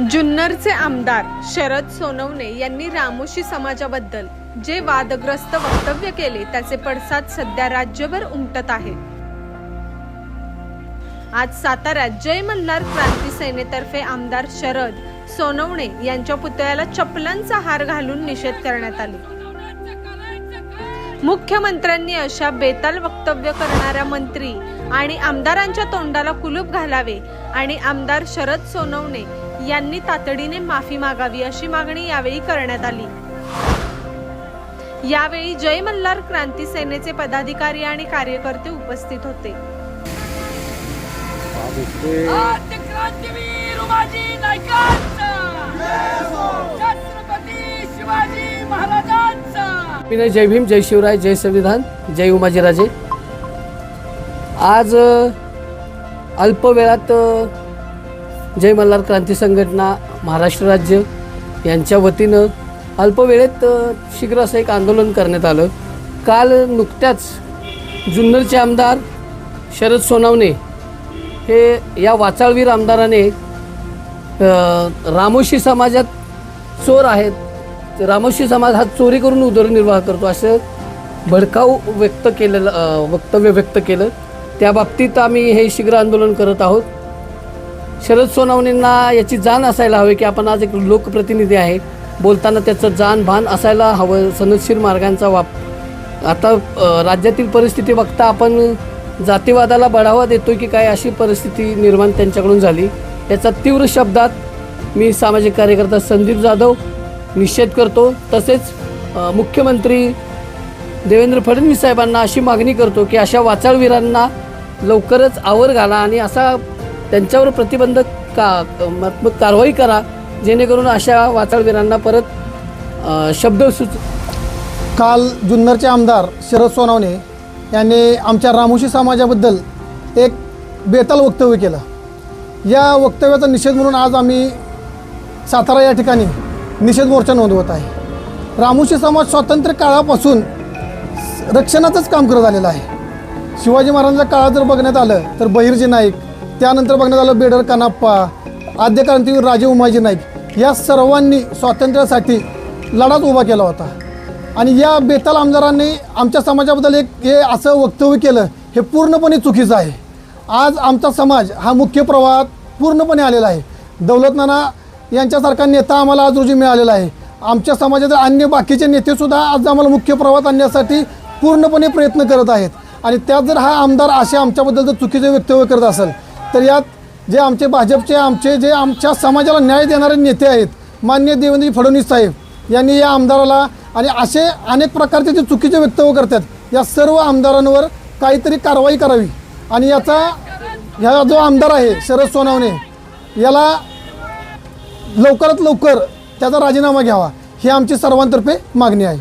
जुन्नरचे आमदार शरद सोनवणे यांनी रामोशी समाजाबद्दल जे वादग्रस्त वक्तव्य केले त्याचे पडसाद सध्या राज्यभर उमटत आहे. आज साताऱ्यात जय मल्हार क्रांती सेनेतर्फे आमदार शरद सोनवणे यांच्या पुतळ्याला चपलांचा हार घालून निषेध करण्यात आले. मुख्यमंत्र्यांनी अशा बेताल वक्तव्य करणाऱ्या मंत्री आणि आमदारांच्या तोंडाला कुलूप घालावे आणि आमदार शरद सोनवणे यांनी तातडीने माफी मागावी अशी मागणी यावेळी करण्यात आली. यावेळी जय मल्हार क्रांती सेनेचे पदाधिकारी आणि कार्यकर्ते उपस्थित होते. जय भीम जय शिवराय जय संविधान जय उमाजीराजे आज अल्प वेळात जय मल्हार क्रांती संघटना महाराष्ट्र राज्य यांच्या वतीनं अल्प वेळेत शीघ्र असं एक आंदोलन करण्यात आलं. काल नुकत्याच जुन्नरचे आमदार शरद सोनावणे हे या वाचाळवीर आमदाराने रामोशी समाजात चोर आहेत. रामोशी समाज हा चोरी करून उदरनिर्वाह करतो असं भडकाऊ व्यक्त केलेलं वक्तव्य व्यक्त केलं. त्या बाबतीत आम्ही हे शीघ्र आंदोलन करत आहोत. शरद सोनावणेंना याची जाण असायला हवी की आपण आज एक लोकप्रतिनिधी आहे. बोलताना त्याचं जाण भान असायला हवं. सनदशीर मार्गांचा वाप आता राज्यातील परिस्थिती बघता आपण जातीवादाला बढावा देतोय की काय अशी परिस्थिती निर्माण त्यांच्याकडून झाली. याचा तीव्र शब्दात मी सामाजिक कार्यकर्ता संदीप जाधव निषेध करतो. तसेच मुख्यमंत्री देवेंद्र फडणवीस साहेबांना अशी मागणी करतो की अशा वाचाळवीरांना लवकरच आवर घाला आणि असा त्यांच्यावर प्रतिबंधक का मात्मक कारवाई करा जेणेकरून अशा वाचाळवीरांना परत शब्द सुच काल जुन्नरचे आमदार शरद सोनावणे यांनी आमच्या रामोशी समाजाबद्दल एक बेताल वक्तव्य केलं. या वक्तव्याचा निषेध म्हणून आज आम्ही सातारा या ठिकाणी निषेध मोर्चा नोंदवत आहे. रामोशी समाज स्वातंत्र्य काळापासून रक्षणाचंच काम करत आलेलं आहे. शिवाजी महाराजांच्या काळात जर बघण्यात आलं तर बहिर्जी नाईक त्यानंतर बघण्यात आलं बेडर कनाप्पा आद्य क्रांतीवीर राजे उमाजी नाईक या सर्वांनी स्वातंत्र्यासाठी लढाच उभा केला होता. आणि या बेताल आमदारांनी आमच्या समाजाबद्दल एक हे असं वक्तव्य केलं हे पूर्णपणे चुकीचं आहे. आज आमचा समाज हा मुख्य प्रवाहात पूर्णपणे आलेला आहे. दौलतनाना यांच्यासारखा नेता आम्हाला आज रोजी मिळालेला आहे. आमच्या समाजातील अन्य बाकीचे नेतेसुद्धा आज आम्हाला मुख्य प्रवाहात आणण्यासाठी पूर्णपणे प्रयत्न करत आहेत. आणि त्यात जर हा आमदार असे आमच्याबद्दल जर चुकीचे वक्तव्य करत असेल तर यात जे आमचे भाजपचे आमचे जे आमच्या समाजाला न्याय देणारे नेते आहेत मान्य देवेंद्र फडणवीस साहेब यांनी या आमदाराला आणि असे अनेक प्रकारचे जे चुकीचे वक्तव्य करतात या सर्व आमदारांवर काहीतरी कारवाई करावी. आणि याचा ह्या जो आमदार आहे शरद सोनावणे याला लवकरात लवकर त्याचा राजीनामा घ्यावा ही आमची सर्वांतर्फे मागणी आहे.